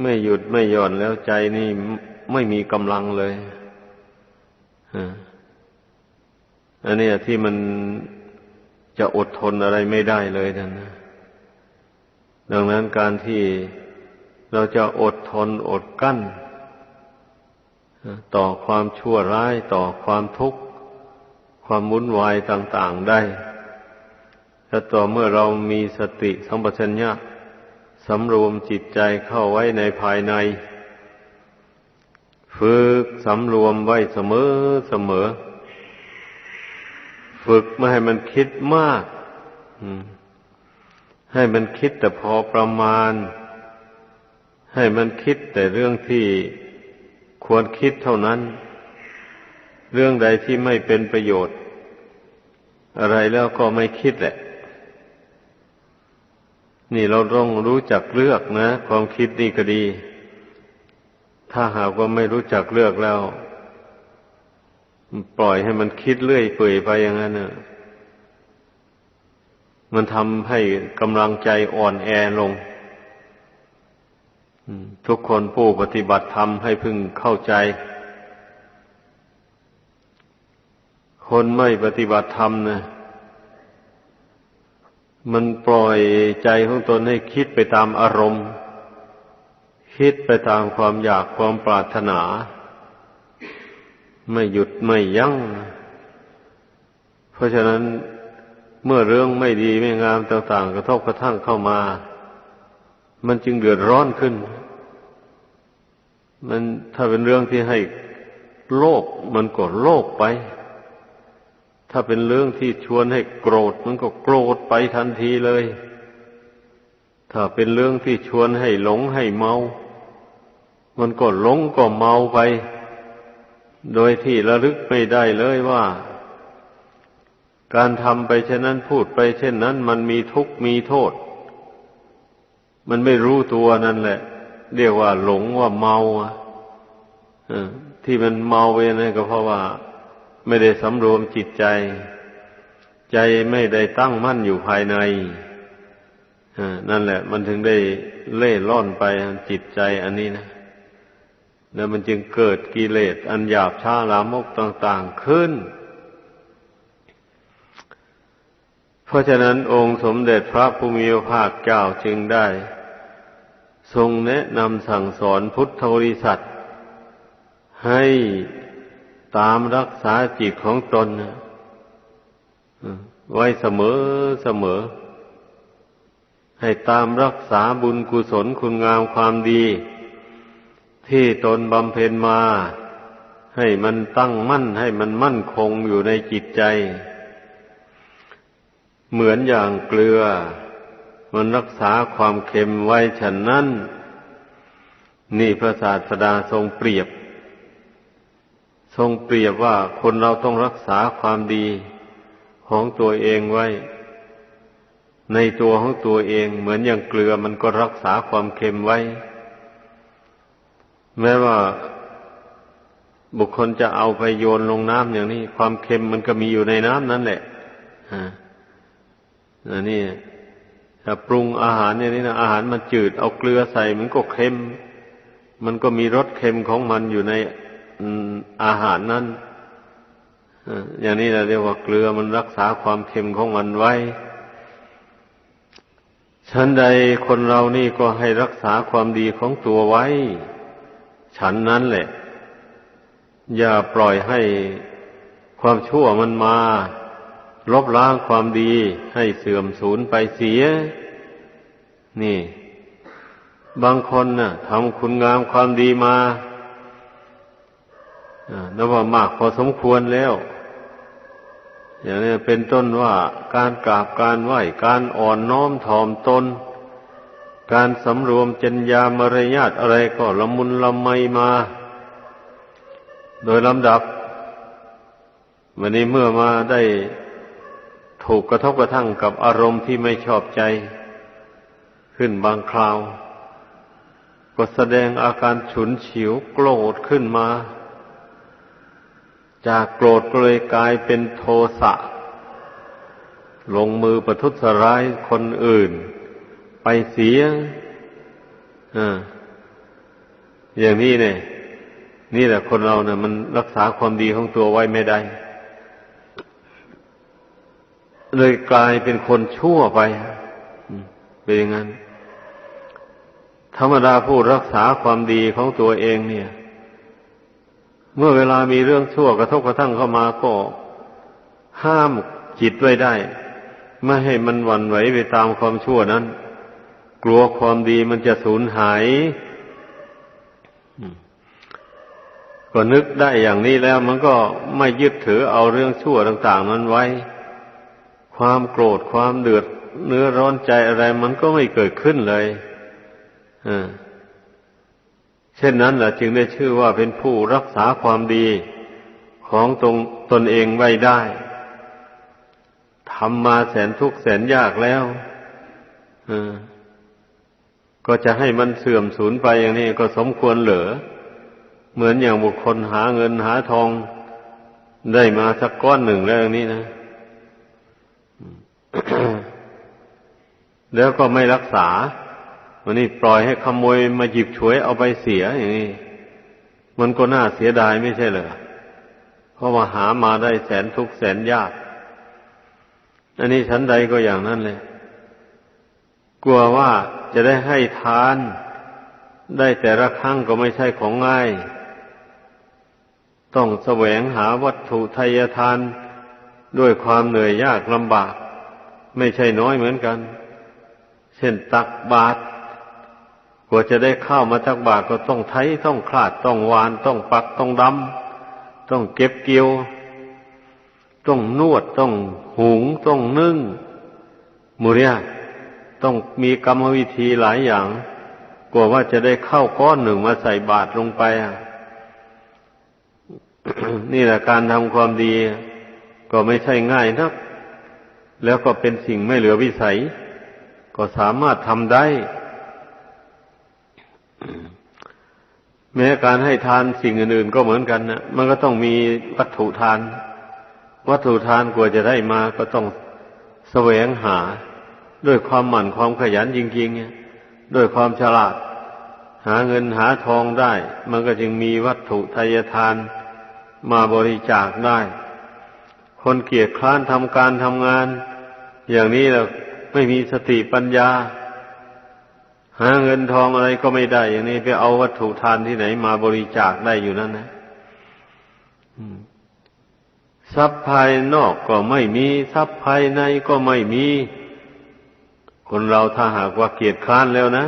ไม่หยุดไม่หย่อนแล้วใจนี่ไม่มีกำลังเลยอันนี้ที่มันจะอดทนอะไรไม่ได้เลยนะดังนั้นการที่เราจะอดทนอดกั้น ต่อความชั่วร้ายต่อความทุกข์ ความวุ่นวายต่าง ๆได้ถ้าต่อเมื่อเรามีสติสัมปชัญญะ สำรวมจิตใจเข้าไว้ในภายใน ฝึกสำรวมไว้เสมอเสมอ ฝึกไม่ให้มันคิดมากให้มันคิดแต่พอประมาณ ให้มันคิดแต่เรื่องที่ควรคิดเท่านั้น เรื่องใดที่ไม่เป็นประโยชน์ อะไรแล้วก็ไม่คิดแหละ นี่เราต้องรู้จักเลือกนะ ความคิดนี่ก็ดี ถ้าหากว่าไม่รู้จักเลือกแล้ว ปล่อยให้มันคิดเรื่อยเปื่อยไปอย่างนั้นนะมันทำให้กำลังใจอ่อนแอลงทุกคนผู้ปฏิบัติธรรมให้พึงเข้าใจ คนไม่ปฏิบัติธรรมนะ มันปล่อยใจของตนให้คิดไปตามอารมณ์ คิดไปตามความอยากความปรารถนา ไม่หยุดไม่ยัง้ง เพราะฉะนั้นเมื่อเรื่องไม่ดีไม่งามต่างๆ กระทบกระทั่งเข้ามา มันจึงเดือดร้อนขึ้น มันถ้าเป็นเรื่องที่ให้โลภมันก็โลภไป ถ้าเป็นเรื่องที่ชวนให้โกรธมันก็โกรธไปทันทีเลย ถ้าเป็นเรื่องที่ชวนให้หลงให้เมา มันก็หลงก็เมาไป โดยที่ระลึกไม่ได้เลยว่า การทำไปเช่นนั้นพูดไปเช่นนั้น มันมีทุกข์มีโทษ มันไม่รู้ตัวนั่นแหละ เรียกว่าหลงว่าเมาที่มันเมาไปนั่นก็เพราะว่า ไม่ได้สำรวมจิตใจ ใจไม่ได้ตั้งมั่นอยู่ภายในนั่นแหละ มันถึงได้เล่ล่อนไปจิตใจอันนี้นะ แล้วมันจึงเกิดกิเลสอันหยาบช้าลามกต่างๆขึ้น เพราะฉะนั้นองค์สมเด็จพระภูมิภาคเจ้าจึงได้ ทรงแนะนำสั่งสอนพุทธบริษัทให้ ตามรักษาจิตของตนไว้เสมอเสมอ ให้ตามรักษาบุญกุศลคุณงามความดี ที่ตนบำเพ็ญมา ให้มันตั้งมั่นให้มันมั่นคงอยู่ในจิตใจ เหมือนอย่างเกลือ มันรักษาความเค็มไว้ฉันนั้น นี่พระศาสดาทรงเปรียบ ทรงเปรียบว่าคนเราต้องรักษาความดีของตัวเองไว้ ในตัวของตัวเองเหมือนอย่างเกลือมันก็รักษาความเค็มไว้ แม้ว่าบุคคลจะเอาไปโยนลงน้ำอย่างนี้ ความเค็มมันก็มีอยู่ในน้ำนั่นแหละอันนี้ถ้าปรุงอาหารอย่างนี้นะอาหารมันจืด เอาเกลือใส่มันก็เค็ม มันก็มีรสเค็มของมันอยู่ใน อาหารนั้นอย่างนี้เราเรียกว่าเกลือมันรักษาความเค็มของมันไว้ฉันใดคนเรานี่ก็ให้รักษาความดีของตัวไว้ ฉันนั้นแหละ อย่าปล่อยให้ความชั่วมันมา ลบล้างความดีให้เสื่อมสูญไปเสีย นี่ บางคนนะ่ะทำคุณงามความดีมา นับว่ามากพอสมควรแล้ว อย่างนี้เป็นต้นว่าการกราบการไหว้การอ่อนน้อมถ่อมตน การสำรวมจัญญามารยาทอะไรก็ละมุนละไมมา โดยลำดับ วันนี้เมื่อมาได้ถูกกระทบกระทั่งกับอารมณ์ที่ไม่ชอบใจ ขึ้นบางคราว ก็แสดงอาการฉุนเฉียวโกรธขึ้นมา จากโกรธก็เลยกลายเป็นโทสะ ลงมือประทุษร้ายคนอื่น ไปเสียอย่างนี้เนี่ย นี่แหละคนเราเนี่ยมันรักษาความดีของตัวไว้ไม่ได้ เลยกลายเป็นคนชั่วไปเป็นอย่างนั้น ธรรมดาผู้รักษาความดีของตัวเองเนี่ย เมื่อเวลามีเรื่องชั่วกระทบกระทั่งเข้ามาก็ห้ามจิตไว้ได้ ไม่ให้มันหวั่นไหวไปตามความชั่วนั้น กลัวความดีมันจะสูญหายก็นึกได้อย่างนี้แล้ว มันก็ไม่ยึดถือเอาเรื่องชั่วต่าง ๆ นั้นไว้ ความโกรธความเดือดเนื้อร้อนใจอะไร มันก็ไม่เกิดขึ้นเลยเช่นนั้นแหละจึงได้ชื่อว่าเป็นผู้รักษาความดีของตรงตนเองไว้ได้ทำมาแสนทุกข์แสนยากแล้วก็จะให้มันเสื่อมสูญไปอย่างนี้ก็สมควรเหลือ เหมือนอย่างบุคคลหาเงินหาทอง ได้มาสักก้อนหนึ่งแล้วอย่างนี้นะ แล้วก็ไม่รักษา วันนี้ปล่อยให้ขโมยมาหยิบฉวยเอาไปเสียอย่างนี้มันก็น่าเสียดายไม่ใช่เหรอเพราะว่าหามาได้แสนทุกแสนยาก อันนี้ชั้นใดก็อย่างนั้นเลย กลัวว่าจะได้ให้ทาน ได้แต่ละครั้งก็ไม่ใช่ของง่าย ต้องแสวงหาวัตถุทายทานด้วยความเหนื่อยยากลำบาก ไม่ใช่น้อยเหมือนกัน เช่นตักบาตร กว่าจะได้ข้าวมาตักบาตรก็ต้องไถต้องคลาดต้องวาน ต้องปักต้องดำต้องเก็บเกี่ยว ต้องนวดต้องหุงต้องนึ่งมูเรียต้องมีกรรมวิธีหลายอย่าง กว่าว่าจะได้เข้าก้อนหนึ่งมาใส่บาตรลงไปอะนี่แหละการทำความดี ก็ไม่ใช่ง่ายนัก แล้วก็เป็นสิ่งไม่เหลือวิสัย ก็สามารถทำได้ แม้การให้ทานสิ่งอื่นๆก็เหมือนกันนะมันก็ต้องมีวัตถุทาน วัตถุทานกว่าจะได้มาก็ต้องแสวงหา ด้วยความหมั่นความขยันจริงๆด้วยความฉลาด หาเงินหาทองได้ มันก็จึงมีวัตถุทายทานมาบริจาคได้ คนเกียจคร้านทำการทำงาน อย่างนี้เราไม่มีสติปัญญา หาเงินทองอะไรก็ไม่ได้ อย่างนี้ไปเอาวัตถุทานที่ไหนมาบริจาคได้อยู่นั่นนะทรัพย์ภายนอกก็ไม่มีทรัพย์ภายในก็ไม่มี คนเราถ้าหากว่าเกียจคร้านแล้วนะ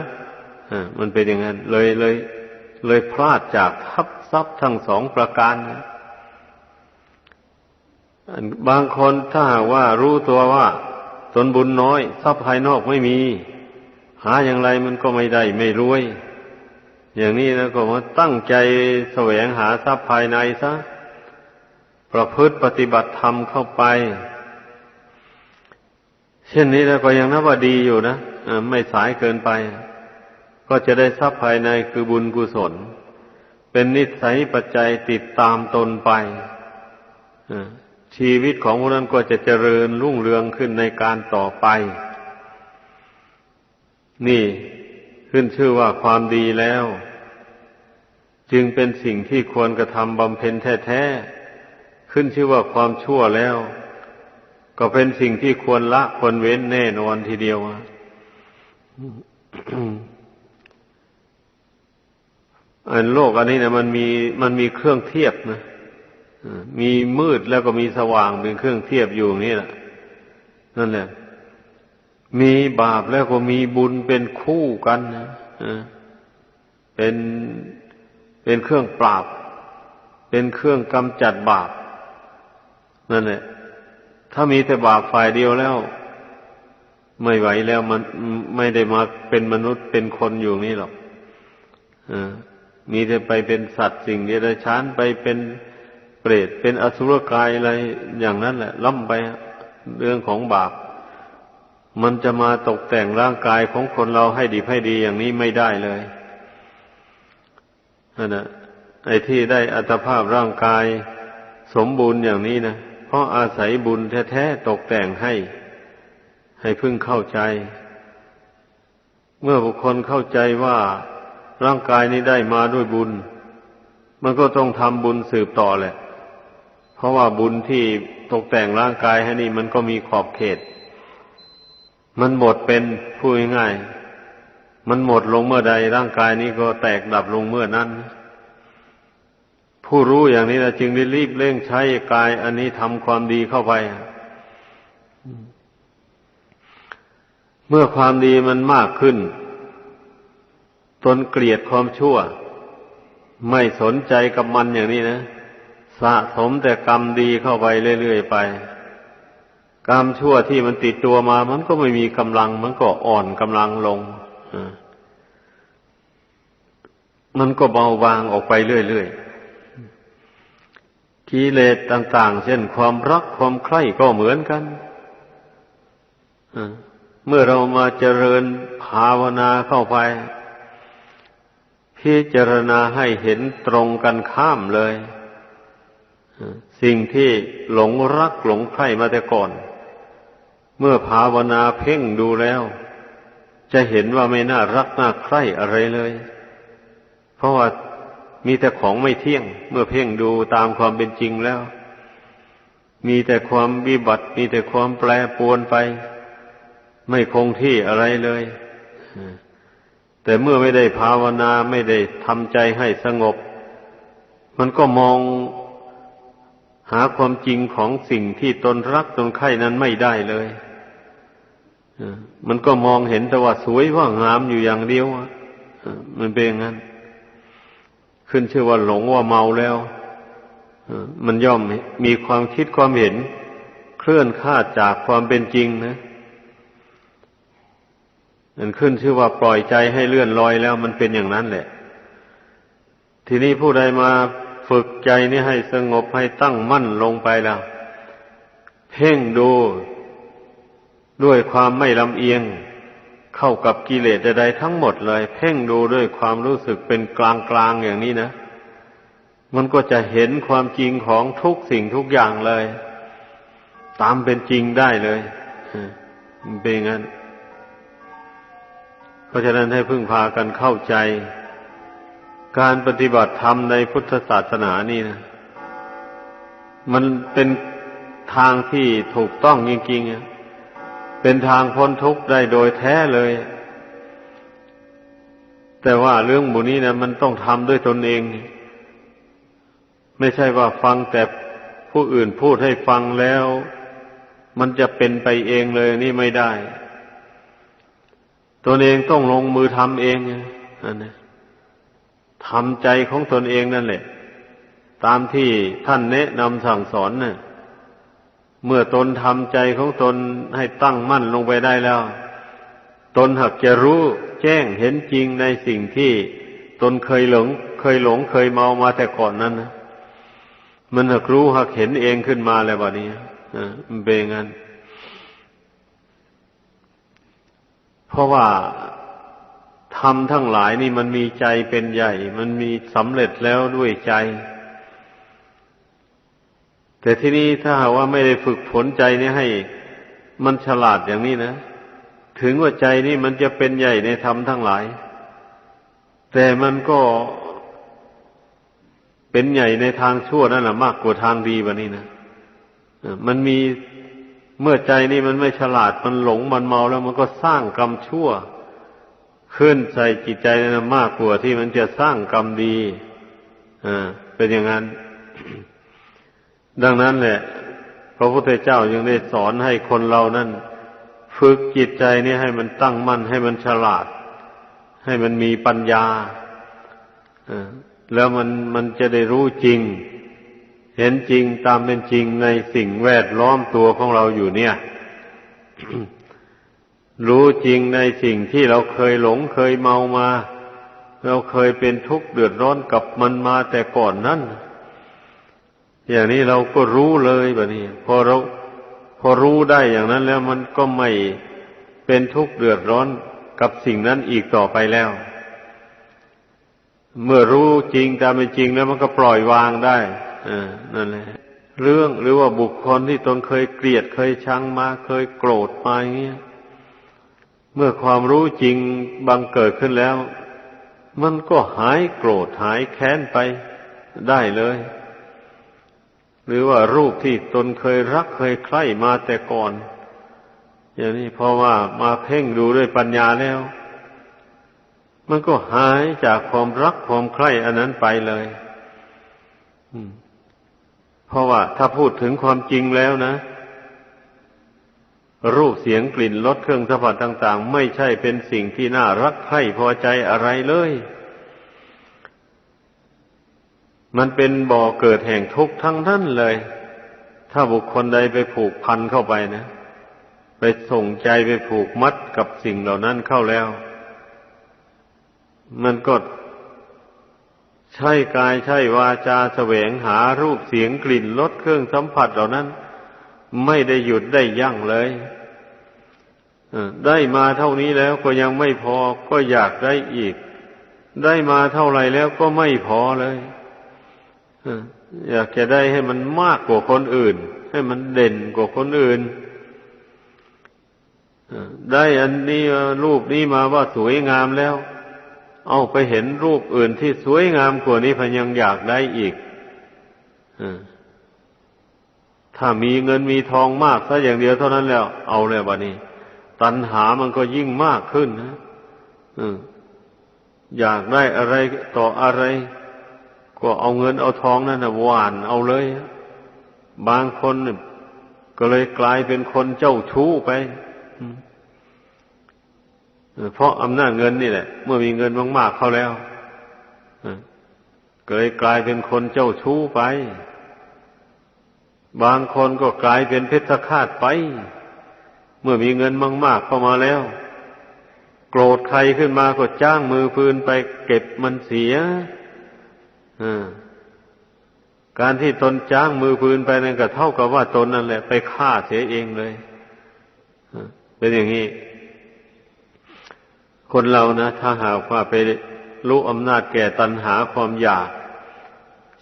มันเป็นอย่างนั้น เลยเลย เลยพลาดจากทัพทรัพย์ทั้งสองประการนะบางคนถ้าหากว่ารู้ตัวว่า ตนบุญน้อย ทรัพย์ภายนอกไม่มี หาอย่างไรมันก็ไม่ได้ไม่รวย อย่างนี้นะก็มาตั้งใจแสวงหาทรัพย์ภายในซะประพฤติปฏิบัติธรรมเข้าไป เช่นนี้แล้วก็ยังนับว่าดีอยู่นะไม่สายเกินไป ก็จะได้ทรัพย์ภายในคือบุญกุศล เป็นนิสัยปัจจัยติดตามตนไปชีวิตของผู้นั้นก็จะเจริญรุ่งเรืองขึ้นในการต่อไป นี่ขึ้นชื่อว่าความดีแล้ว จึงเป็นสิ่งที่ควรกระทำบำเพ็ญแท้ๆขึ้นชื่อว่าความชั่วแล้ว ก็เป็นสิ่งที่ควรละควรเว้นแน่นอนทีเดียวอันโลกอันนี้นะมันมีมันมีเครื่องเทียบนะมีมืดแล้วก็มีสว่างเป็นเครื่องเทียบอยู่นี่แหละนั่นแหละ มีบาปแล้วก็มีบุญเป็นคู่กันนะเป็นเป็นเครื่องปราบ เป็นเครื่องกำจัดบาปนั่นแหละถ้ามีแต่บาปฝ่ายเดียวแล้ว ไม่ไหวแล้วมันไม่ได้มาเป็นมนุษย์เป็นคนอยู่นี่หรอกอมีแต่ไปเป็นสัตว์สิ่งเดรัจฉานไปเป็นเปรตเป็นอสุรกายอะไรอย่างนั้นแหละล่ำไปเรื่องของบาป มันจะมาตกแต่งร่างกายของคนเราให้ดีให้ดีอย่างนี้ไม่ได้เลยนั่นนะไอ้ที่ได้อัตภาพร่างกายสมบูรณ์อย่างนี้นะเพราะอาศัยบุญแท้ๆตกแต่งให้ ให้พึ่งเข้าใจ เมื่อบุคคลเข้าใจว่าร่างกายนี้ได้มาด้วยบุญ มันก็ต้องทำบุญสืบต่อแหละ เพราะว่าบุญที่ตกแต่งร่างกายให้นี่มันก็มีขอบเขต มันหมดเป็นพูดง่ายมันหมดลงเมื่อใดร่างกายนี้ก็แตกดับลงเมื่อนั้น ผู้รู้อย่างนี้นะจึงได้รีบเร่งใช้กาย อันนี้ทำความดีเข้าไป เมื่อความดีมันมากขึ้น ตนเกลียดความชั่ว ไม่สนใจกับมันอย่างนี้นะ สะสมแต่กรรมดีเข้าไปเรื่อยๆไป กรรมชั่วที่มันติดตัวมา มันก็ไม่มีกำลัง มันก็อ่อนกำลังลงมันก็เบาบางออกไปเรื่อยๆกิเลสต่าง ๆ เช่นความรักความใคร่ก็เหมือนกันเมื่อเรามาเจริญภาวนาเข้าไป พิจารณาให้เห็นตรงกันข้ามเลย สิ่งที่หลงรักหลงใคร่มาแต่ก่อน เมื่อภาวนาเพ่งดูแล้ว จะเห็นว่าไม่น่ารักน่าใคร่อะไรเลย เพราะว่ามีแต่ของไม่เที่ยง เมื่อเพ่งดูตามความเป็นจริงแล้ว มีแต่ความวิบัติ มีแต่ความแปรปวนไป ไม่คงที่อะไรเลย แต่เมื่อไม่ได้ภาวนาไม่ได้ทำใจให้สงบ มันก็มองหาความจริงของสิ่งที่ตนรักตนใคร่นั้นไม่ได้เลย มันก็มองเห็นแต่ว่าสวยว่างามอยู่อย่างเดียวมันเป็นอย่างนั้น ขึ้นชื่อว่าหลงว่าเมาแล้วมันย่อมมีความคิดความเห็น เคลื่อนคาดจากความเป็นจริงนะมันขึ้นชื่อว่าปล่อยใจให้เลื่อนลอยแล้วมันเป็นอย่างนั้นแหละ ทีนี้ผู้ใดมาฝึกใจนี้ให้สงบให้ตั้งมั่นลงไปแล้ว เพ่งดู ด้วยความไม่ลำเอียง เข้ากับกิเลสใดๆทั้งหมดเลย เพ่งดูด้วยความรู้สึกเป็นกลางๆอย่างนี้นะ มันก็จะเห็นความจริงของทุกสิ่งทุกอย่างเลย ตามเป็นจริงได้เลยเป็นงั้นราะฉะนั้นให้พึ่งพากันเข้าใจ การปฏิบัติธรรมในพุทธศาสนานี่นะ มันเป็นทางที่ถูกต้องจริงๆ เป็นทางพ้นทุกข์ได้โดยแท้เลย แต่ว่าเรื่องบุนี้นะมันต้องทำด้วยตนเอง ไม่ใช่ว่าฟังแต่ผู้อื่นพูดให้ฟังแล้ว มันจะเป็นไปเองเลยนี่ไม่ได้ตนเองต้องลงมือทำเองนั่นนะทำใจของตนเองนั่นแหละ ตามที่ท่านแนะนำสั่งสอนเนะ่ย เมื่อตนทำใจของตนให้ตั้งมั่นลงไปได้แล้ว ตนหักจะรู้แจ้งเห็นจริงในสิ่งที่ตนเคยหลง เคยหลงเคยเมามาแต่ก่อนนั้นนะมันหักรู้หักเห็นเองขึ้นมาแล้วบะนี้มันเป็นงั้น เพราะว่าทำทั้งหลายนี่มันมีใจเป็นใหญ่ มันมีสำเร็จแล้วด้วยใจ แต่ที่นี้ถ้าหากว่าไม่ได้ฝึกฝนใจนี่ให้ มันฉลาดอย่างนี้นะ ถึงว่าใจนี่มันจะเป็นใหญ่ในธรรมทั้งหลาย แต่มันก็เป็นใหญ่ในทางชั่วนั่นแหละมากกว่าทางดีแบบนี้นะมันมีเมื่อใจนี่มันไม่ฉลาดมันหลงมันเมาแล้ว มันก็สร้างกรรมชั่ว ขึ้นใส่จิตใจนะมากกว่าที่มันจะสร้างกรรมดีอ่าเป็นอย่างนั้น ดังนั้นแหละ พระพุทธเจ้ายังได้สอนให้คนเรานั้นฝึกจิตใจนี่ให้มันตั้งมั่น ให้มันฉลาด ให้มันมีปัญญาแล้วมันมันจะได้รู้จริง เห็นจริงตามเป็นจริงในสิ่งแวดล้อมตัวของเราอยู่เนี่ย รู้จริงในสิ่งที่เราเคยหลงเคยเมามา เราเคยเป็นทุกข์เดือดร้อนกับมันมาแต่ก่อนนั้น อย่างนี้เราก็รู้เลยแบบนี้ พอเราพอรู้ได้อย่างนั้นแล้วมันก็ไม่เป็นทุกข์เดือดร้อนกับสิ่งนั้นอีกต่อไปแล้ว เมื่อรู้จริงตามเป็นจริงแล้วมันก็ปล่อยวางได้นั่นแหละเรื่องหรือว่าบุคคลที่ตนเคยเกลียดเคยชังมาเคยโกรธมาอย่างเงี้ยเมื่อความรู้จริงบังเกิดขึ้นแล้ว มันก็หายโกรธหายแค้นไปได้เลย หรือว่ารูปที่ตนเคยรักเคยใคร่มาแต่ก่อน อย่างนี้เพราะว่ามาเพ่งดูด้วยปัญญาแล้ว มันก็หายจากความรักความใคร่อันนั้นไปเลยเพราะว่าถ้าพูดถึงความจริงแล้วนะ รูปเสียงกลิ่นรสเครื่องสัมผัสต่าง ๆ ไม่ใช่เป็นสิ่งที่น่ารักใคร่พอใจอะไรเลย มันเป็นบ่อเกิดแห่งทุกข์ทั้งนั้นเลย ถ้าบุคคลใดไปผูกพันเข้าไปนะ ไปส่งใจไปผูกมัดกับสิ่งเหล่านั้นเข้าแล้ว มันก็ใช่กายใช่วาจาแสวงหารูปเสียงกลิ่นรสเครื่องสัมผัสเหล่านั้น ไม่ได้หยุดได้ยั่งเลยได้มาเท่านี้แล้วก็ยังไม่พอก็อยากได้อีก ได้มาเท่าไรแล้วก็ไม่พอเลย อยากจะได้ให้มันมากกว่าคนอื่น ให้มันเด่นกว่าคนอื่นได้อันนี้รูปนี้มาว่าสวยงามแล้ว เอาไปเห็นรูปอื่นที่สวยงามกว่านี้พยังอยากได้อีกถ้ามีเงินมีทองมากซะอย่างเดียวเท่านั้นแล้ว เอาเลยบะนี้ ตัณหามันก็ยิ่งมากขึ้นนะอยากได้อะไรต่ออะไร ก็เอาเงินเอาทองนั่นนะหวาน เอาเลย บางคนก็เลยกลายเป็นคนเจ้าชู้ไปเพราะอำนาจเงินนี่แหละ เมื่อมีเงินมากๆเข้าแล้วก็เลยกลายเป็นคนเจ้าชู้ไป บางคนก็กลายเป็นเพชฌฆาตไป เมื่อมีเงินมากๆเข้ามาแล้ว โกรธใครขึ้นมาก็จ้างมือปืนไปเก็บมันเสีย การที่ตนจ้างมือปืนไปนั่นก็เท่ากับว่าตนนั่นแหละ ไปฆ่าเสียเองเลยเป็นอย่างนี้ คนเรานะ ถ้าหากว่าไปรู้อำนาจแก่ตัณหาความอยาก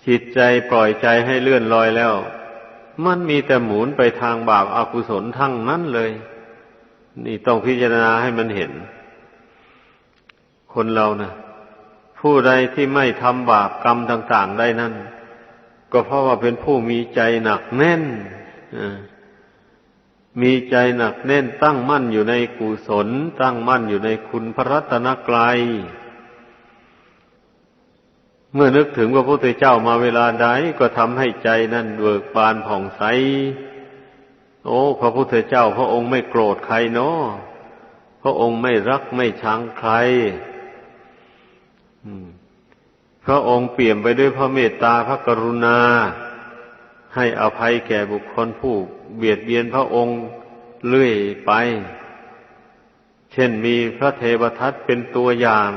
จิตใจปล่อยใจให้เลื่อนลอยแล้ว มันมีแต่หมุนไปทางบาปอากุศลทั้งนั้นเลย นี่ต้องพิจารณาให้มันเห็น คนเรานะ ผู้ใดที่ไม่ทำบาปกรรมต่าง ๆ ได้นั่นก็เพราะว่าเป็นผู้มีใจหนักแน่นมีใจหนักแน่นตั้งมั่นอยู่ในกุศล ตั้งมั่นอยู่ในคุณพระรัตนกรยเมื่อนึกถึงพระพุทธเจ้ามาเวลาใดก็ทำให้ใจนั่นเบิกบานผ่องใส โอ้ พระพุทธเจ้า พระองค์ไม่โกรธใครเนาะพระองค์ไม่รักไม่ชังใคร พระองค์เปี่ยมไปด้วยพระเมตตาพระกรุณา ให้อภัยแก่บุคคลผู้เบียดเบียนพระองค์เลื่อยไป เช่นมีพระเทวทัตเป็นตัวอย่าง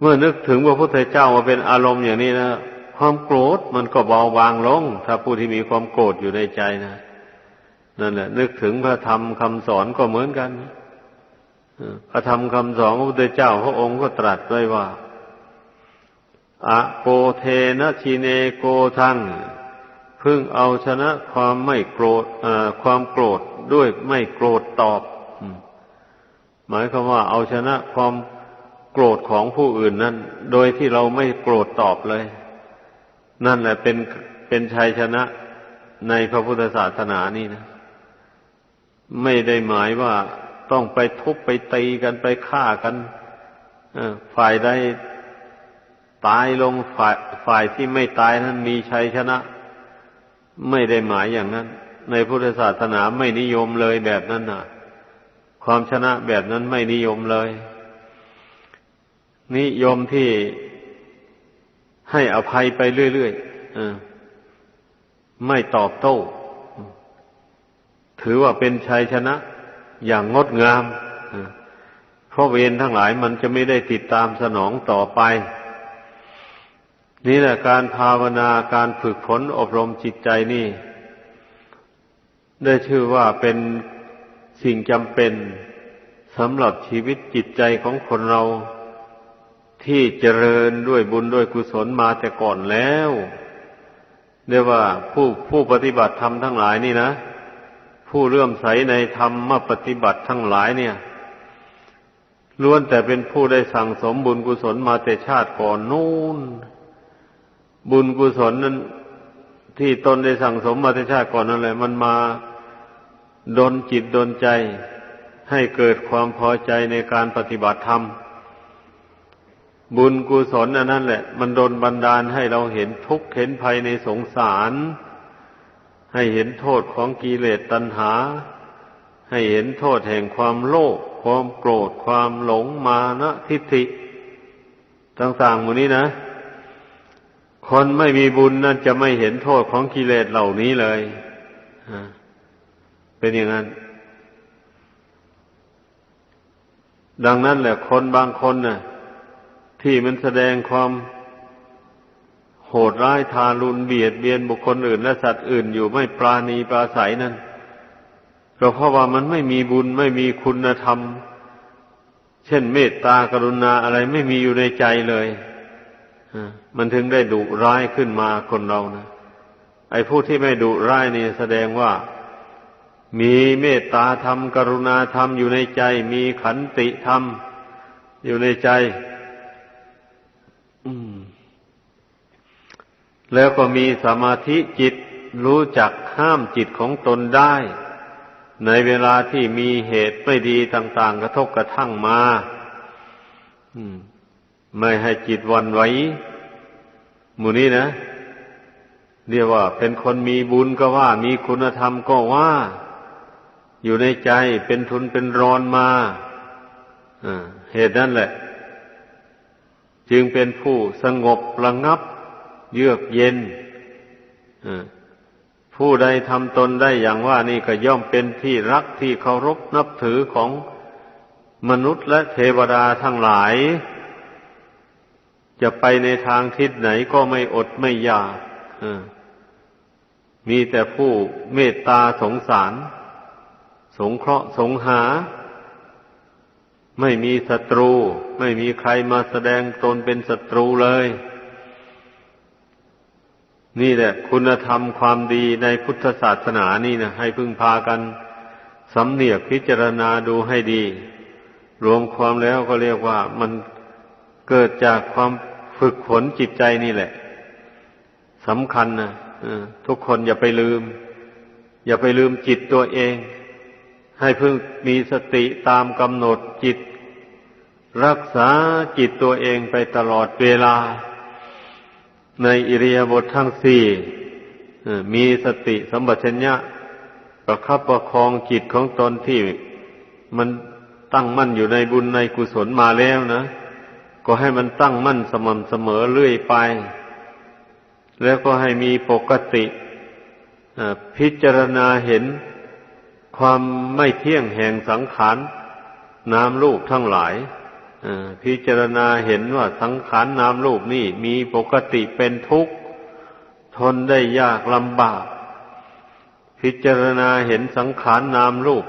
เมื่อนึกถึงพระพุทธเจ้ามาเป็นอารมณ์อย่างนี้นะความโกรธมันก็เบาบางลง ถ้าผู้ที่มีความโกรธอยู่ในใจนะนั่นแหละนึกถึงพระธรรมคำสอนก็เหมือนกัน พระธรรมคำสอนพระพุทธเจ้าพระองค์ก็ตรัสไว้ว่าอะโกเทนะชีเนโกทังพึ่งเอาชนะความไม่โกรธความโกรธด้วยไม่โกรธตอบ หมายความว่าเอาชนะความโกรธของผู้อื่นนั้น โดยที่เราไม่โกรธตอบเลย นั่นแหละเป็นเป็นชัยชนะในพระพุทธศาสนานี่นะ ไม่ได้หมายว่า ต้องไปทุบไปตีกันไปฆ่ากันฝ่ายใดตายลงฝ่ายฝ่ายที่ไม่ตายนั้นมีชัยชนะ ไม่ได้หมายอย่างนั้น ในพุทธศาสนาไม่นิยมเลยแบบนั้นน่ะความชนะแบบนั้นไม่นิยมเลย นิยมที่ให้อภัยไปเรื่อยๆไม่ตอบโต้ ถือว่าเป็นชัยชนะ อย่างงดงามเพราะเวรทั้งหลายมันจะไม่ได้ติดตามสนองต่อไป นี่แหละการภาวนาการฝึกฝนอบรมจิตใจนี่ ได้ชื่อว่าเป็นสิ่งจำเป็นสำหรับชีวิตจิตใจของคนเราที่เจริญด้วยบุญด้วยกุศลมาแต่ก่อนแล้วเรียกว่าผู้ผู้ปฏิบัติธรรมทั้งหลายนี่นะ ผู้เลื่อมใสในธรรมปฏิบัติทั้งหลายเนี่ยล้วนแต่เป็นผู้ได้สั่งสมบุญกุศลมาแต่ชาติก่อนนู่น บุญกุศลนั้น ที่ตนได้สั่งสมมาแต่ชาติก่อนนั่นแหละ มันมาดนจิตดนใจให้เกิดความพอใจในการปฏิบัติธรรม บุญกุศลอันนั้นแหละ มันดนบันดาลให้เราเห็นทุกข์เห็นภัยในสงสาร ให้เห็นโทษของกิเลสตัณหา ให้เห็นโทษแห่งความโลภความโกรธความหลงมานะทิฏฐิต่างๆหมดนี้นะ คนไม่มีบุญนั่นจะไม่เห็นโทษของกิเลสเหล่านี้เลยเป็นอย่างนั้น ดังนั้นแหละคนบางคนน่ะ ที่มันแสดงความ โหดร้ายทารุณเบียดเบียนบุคคลอื่นและสัตว์อื่นอยู่ไม่ปราณีปราศัยนั่นก็เพราะว่ามันไม่มีบุญไม่มีคุณธรรม เช่นเมตตากรุณาอะไรไม่มีอยู่ในใจเลยมันถึงได้ดุร้ายขึ้นมาคนเรานะไอ้ผู้ที่ไม่ดุร้ายนี่แสดงว่า มีเมตตาธรรม กรุณาธรรมอยู่ในใจ มีขันติธรรมอยู่ในใจ แล้วก็มีสมาธิจิตรู้จักห้ามจิตของตนได้ ในเวลาที่มีเหตุไม่ดีต่าง ๆ กระทบกระทั่งมาไม่ให้จิตวันไหวหมู่นี้นะเรียกว่า เป็นคนมีบุญก็ว่า มีคุณธรรมก็ว่า อยู่ในใจเป็นทุนเป็นรอนมาเหตุนั้นแหละ จึงเป็นผู้สงบระงับ เยือกเย็นผู้ใดทำตนได้อย่างว่านี่ก็ย่อมเป็นที่รักที่เคารพนับถือของมนุษย์และเทวดาทั้งหลาย จะไปในทางทิศไหนก็ไม่อดไม่ยากมีแต่ผู้เมตตาสงสาร สงเคราะห์สงหา ไม่มีศัตรู ไม่มีใครมาแสดงตนเป็นศัตรูเลย นี่แหละคุณธรรมความดีในพุทธศาสนานี่นะให้พึ่งพากันสำเนียกพิจารณาดูให้ดี รวมความแล้วก็เรียกว่ามันเกิดจากความฝึกฝนจิตใจนี่แหละสำคัญนะทุกคนอย่าไปลืม อย่าไปลืมจิตตัวเอง ให้พึ่งมีสติตามกำหนดจิต รักษาจิตตัวเองไปตลอดเวลา ในอิริยาบถททั้งสี่มีสติสัมปชัญญะประคับประคองจิตของตนที่ มันตั้งมั่นอยู่ในบุญในกุศลมาแล้วนะ ก็ให้มันตั้งมั่นสม่ำเสมอเรื่อยไป แล้วก็ให้มีปกติพิจารณาเห็นความไม่เที่ยงแห่งสังขารน้ำลูกทั้งหลาย พิจารณาเห็นว่าสังขารนามรูปนี่มีปกติเป็นทุกข์ ทนได้ยากลำบาก พิจารณาเห็นสังขารนามรูป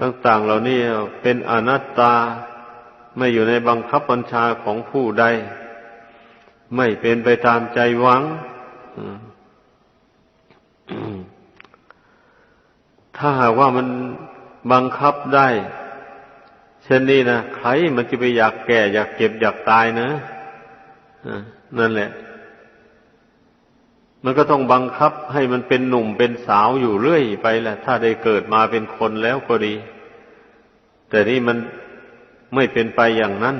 ต่างๆเหล่านี้เป็นอนัตตาไม่อยู่ในบังคับบัญชาของผู้ใด ไม่เป็นไปตามใจหวัง ถ้าหากว่ามันบังคับได้ เช่นนี้นะใครมันจะไปอยากแก่ อยากเก็บอยากตายนะนั่นแหละ มันก็ต้องบังคับให้มันเป็นหนุ่มเป็นสาวอยู่เรื่อยไปแหละ ถ้าได้เกิดมาเป็นคนแล้วก็ดี แต่นี่มันไม่เป็นไปอย่างนั้น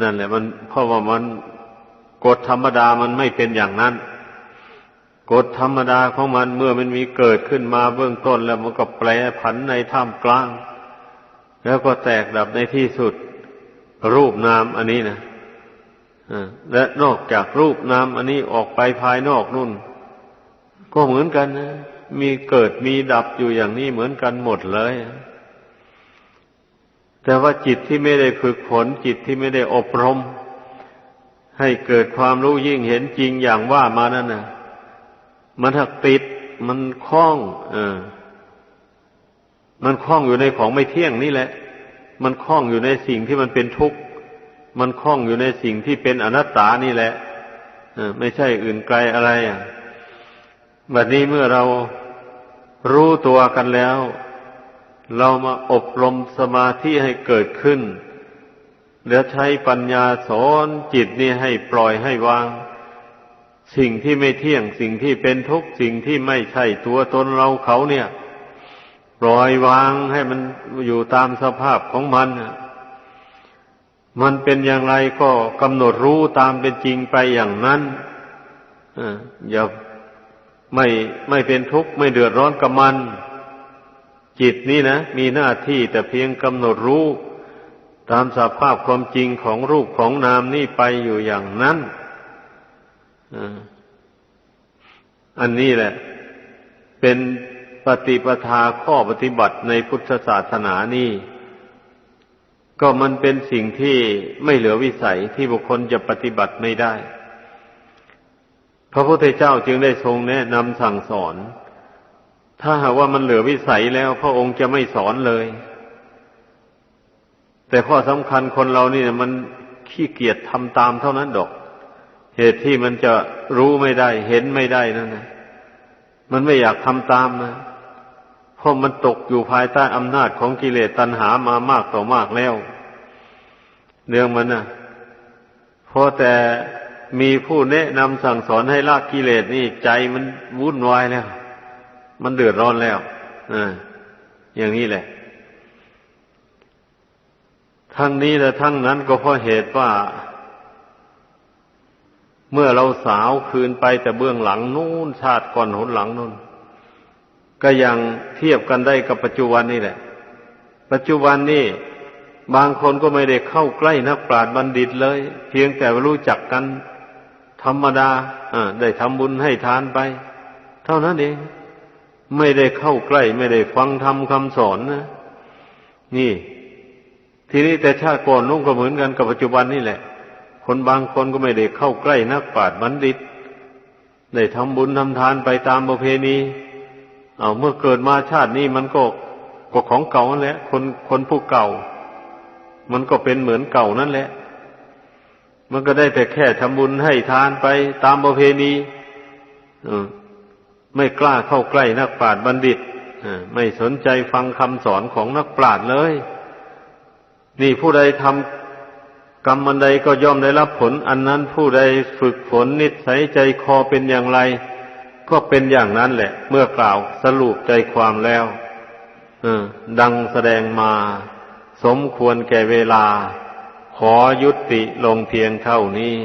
นั่นแหละ มันเพราะว่ามันกฎธรรมดามันไม่เป็นอย่างนั้นกฎธรรมดาของมันเมื่อมันมีเกิดขึ้นมาเบื้องต้นแล้วมันก็แปรผันในท่ามกลาง แล้วก็แตกดับในที่สุด รูปนามอันนี้นะและนอกจากรูปนามอันนี้ออกไปภายนอกนู่น ก็เหมือนกันนะมีเกิดมีดับอยู่อย่างนี้เหมือนกันหมดเลย แต่ว่าจิตที่ไม่ได้ฝึกฝนจิตที่ไม่ได้อบรม ให้เกิดความรู้ยิ่งเห็นจริงอย่างว่ามานั่นนะมันถักติดมันคล้อง เออ มันคล้องอยู่ในของไม่เที่ยงนี่แหละ มันคล้องอยู่ในสิ่งที่มันเป็นทุกข์ มันคล้องอยู่ในสิ่งที่เป็นอนัตตานี่แหละไม่ใช่อื่นไกลอะไรอะบัดนี้เมื่อเรารู้ตัวกันแล้ว เรามาอบรมสมาธิให้เกิดขึ้น แล้วใช้ปัญญาสอนจิตนี่ให้ปล่อยให้วาง สิ่งที่ไม่เที่ยง สิ่งที่เป็นทุกข์ สิ่งที่ไม่ใช่ตัวตนเราเขาเนี่ย ปล่อยวางให้มันอยู่ตามสภาพของมัน มันเป็นอย่างไรก็กำหนดรู้ตามเป็นจริงไปอย่างนั้นอ่าอย่าไม่ไม่เป็นทุกข์ไม่เดือดร้อนกับมัน จิตนี่นะ มีหน้าที่แต่เพียงกำหนดรู้ตามสภาพความจริงของรูปของนามนี่ไปอยู่อย่างนั้นอันนี้แหละ เป็น ปฏิปทาข้อปฏิบัติในพุทธศาสนานี่ ก็มันเป็นสิ่งที่ไม่เหลือวิสัยที่บุคคลจะปฏิบัติไม่ได้ พระพุทธเจ้าจึงได้ทรงแนะนำสั่งสอน ถ้าหากว่ามันเหลือวิสัยแล้วพระองค์จะไม่สอนเลย แต่ข้อสำคัญคนเรานี่มันขี้เกียจทำตามเท่านั้นดอก เหตุที่มันจะรู้ไม่ได้ เห็นไม่ได้นั่นนะมันไม่อยากทำตามนะ เพราะมันตกอยู่ภายใต้อำนาจของกิเลสตัณหามามากต่อมากแล้ว เรื่องมันนะพอแต่มีผู้แนะนำสั่งสอนให้ละกิเลสนี่ใจมันวุ่นวายแล้ว มันเดือดร้อนแล้วออย่างนี้แหละ ทั้งนี้และทั้งนั้นก็เพราะเหตุว่า เมื่อเราสาวคืนไปแต่เบื้องหลังนู่นชาติก่อนหนหลังนู่น ก็ยังเทียบกันได้กับปัจจุบันนี่แหละ ปัจจุบันนี่บางคนก็ไม่ได้เข้าใกล้นักปราชญ์บัณฑิตเลย เพียงแต่รู้จักกันธรรมดาได้ทำบุญให้ทานไป เท่านั้นเอง ไม่ได้เข้าใกล้ ไม่ได้ฟังธรรมคำสอนนะนี่ ทีนี้แต่ชาติก่อนนุ่งก็เหมือนกันกับปัจจุบันนี่แหละ คนบางคนก็ไม่ได้เข้าใกล้นักปราชญ์บัณฑิต ได้ทำบุญทำทานไปตามประเพณี เอาเมื่อเกิดมาชาตินี้มันก็ก็ของเก่านั่นแหละ คนคนผู้เก่า มันก็เป็นเหมือนเก่านั่นแหละ มันก็ได้แต่แค่ทำบุญให้ทานไปตามประเพณีไม่กล้าเข้าใกล้นักปราชญ์บัณฑิตไม่สนใจฟังคำสอนของนักปราชญ์เลย นี่ผู้ใดทำกรรมอันใดก็ย่อมได้รับผล อันนั้นผู้ใดฝึกฝนนิสัยใจคอเป็นอย่างไร ก็เป็นอย่างนั้นแหละ เมื่อกล่าวสรุปใจความแล้วดังแสดงมา สมควรแก่เวลา ขอยุติลงเพียงเท่านี้